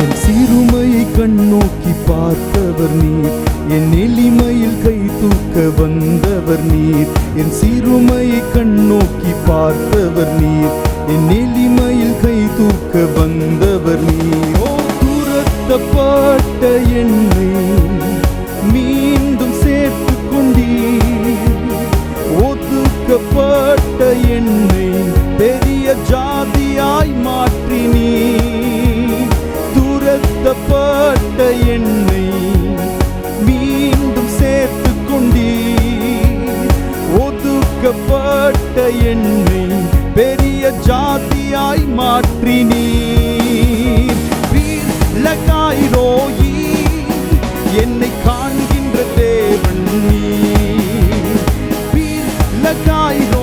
என் சிறுமையை கண்ணோக்கி பார்த்தவர் நீர். என் எளிமையில் கை தூக்க வந்தவர் நீர். என் சிறுமையை கண்ணோக்கி பார்த்தவர் நீர். என் எளிமையில் கை தூக்க வந்தவர் நீர். ஓ துரத்தப்பட்ட என்னை மீண்டும் சேர்த்து கொண்டீர். ஒதுக்கப்பட்ட என்னை என்னை பெரிய ஜாதியாய் மாற்றினீர். வீரகாயிரோயி என்னை காண்கின்ற தேவன் நீர். வீரகாயிரோ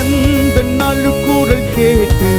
எந்த நாள் கூறல் கேட்டு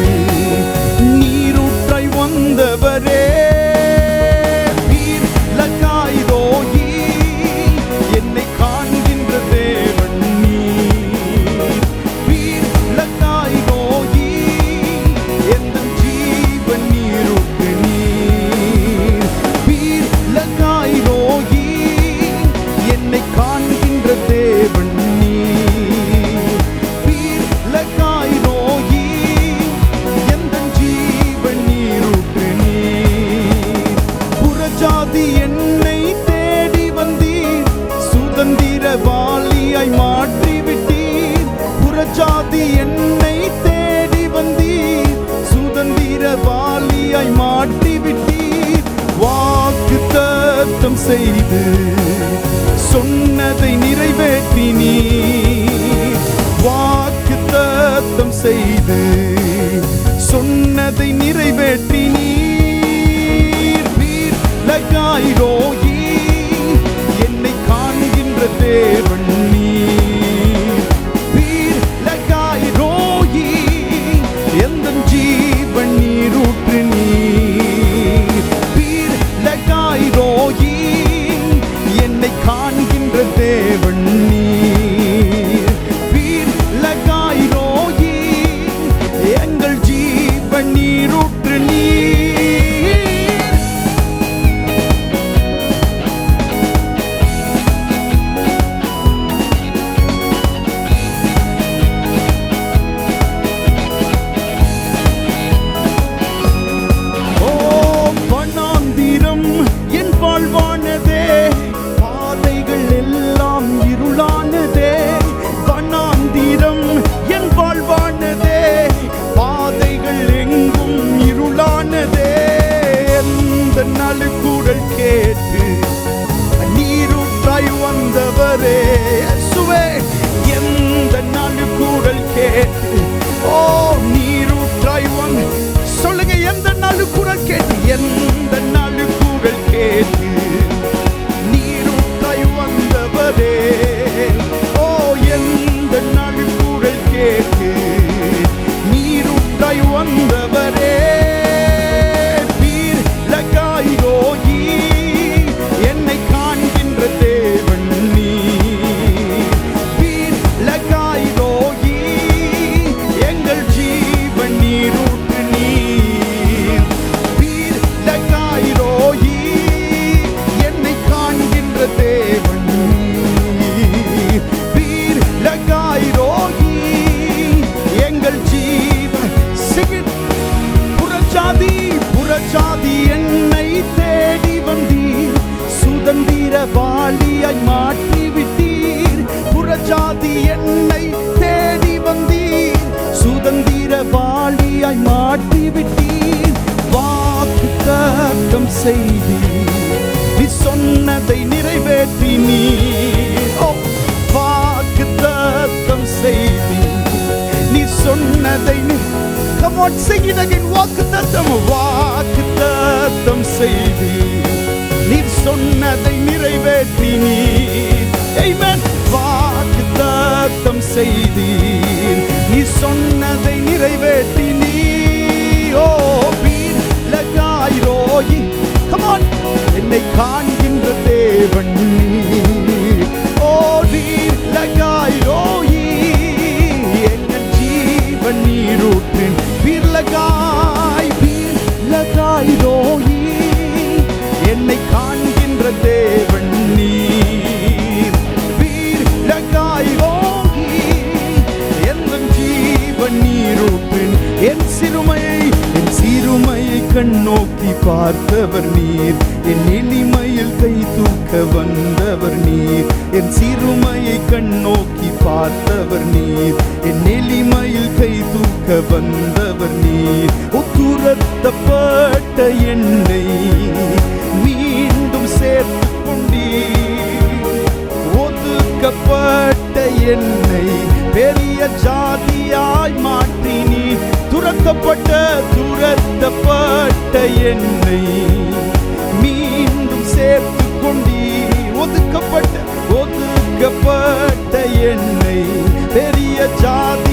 செய்து சொன்னதை நிறைவேற்றி நீ வாக்கு தத்தம் செய்து சொன்னதை நிறைவேற்றி நீர். நீர் தேவன் Okay. செய்தி. நீ சொன்னதை நிறைவேற்றி நீ. வாக்கு தத்தம் செய்தி. நீ சொன்னதை கமாட் செய்தகின் வாக்கு தத்தம் வாக்கு தத்தம் செய்தி. நீ சொன்னதை நிறைவேற்றி நீ. வாக்கு தத்தம் செய்தி. நீ சொன்னதை நிறைவேற்றி நீ. ஓ வீரகாய் ரோயி. என்னை காண்கின்ற தேவன். ஓ நீர் லகாயிரோயி எங்கள் ஜீவன் நீரூற்றின் வீர்லகாய் வீர்லகாயிரோயி என்னை காண்கின்ற தேவன் நீர். வீர்லகாயிரோயி எந்தன் ஜீவன் நீரூற்றின் என் சிறுமையை கண்ணோக்கி பார்த்தவர் நீர். என் எளிமையில் கை தூக்க வந்தவர் நீர். என் சிறுமையை கண்ணோக்கி பார்த்தவர் நீர். என் எளிமையில் கை தூக்க வந்தவர் நீர். ஒத்துரத்தப்பட்ட என்னை மீண்டும் சேர்த்து கொண்டீர். ஒதுக்கப்பட்ட என்னை பெரிய ஜாதியாய் மாற்றினீர். துரத்தப்பட்ட துரத்தப்பட்ட என்னை மீண்டும் சேர்த்து கொண்டீர் ஒதுக்கப்பட்ட ஒதுக்கப்பட்ட என்னை பெரிய ஜாதி